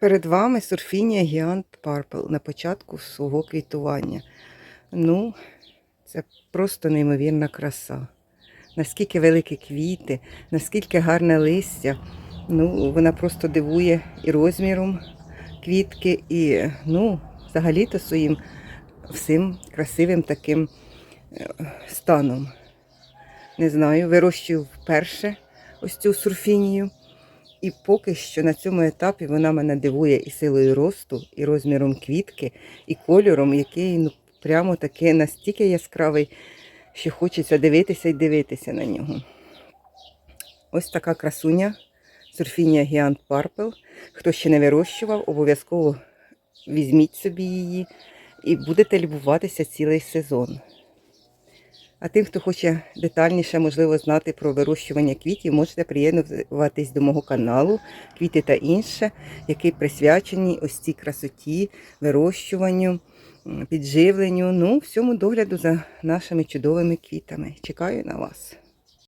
Перед вами сурфінія Гіант Парпл на початку свого квітування. Ну, це просто неймовірна краса. Наскільки великі квіти, наскільки гарне листя. Ну, вона просто дивує і розміром квітки, і ну, взагалі-то своїм всім красивим таким е, станом. Не знаю, вирощую вперше ось цю сурфінію. І поки що на цьому етапі вона мене дивує і силою росту, і розміром квітки, і кольором, який ну, прямо таки настільки яскравий, що хочеться дивитися і дивитися на нього. Ось така красуня сурфінія Гіант Парпел. Хто ще не вирощував, обов'язково візьміть собі її і будете любуватися цілий сезон. А тим, хто хоче детальніше, можливо, знати про вирощування квітів, можете приєднуватись до мого каналу Квіти та інше, який присвячений ось цій красоті, вирощуванню, підживленню, ну, всьому догляду за нашими чудовими квітами. Чекаю на вас.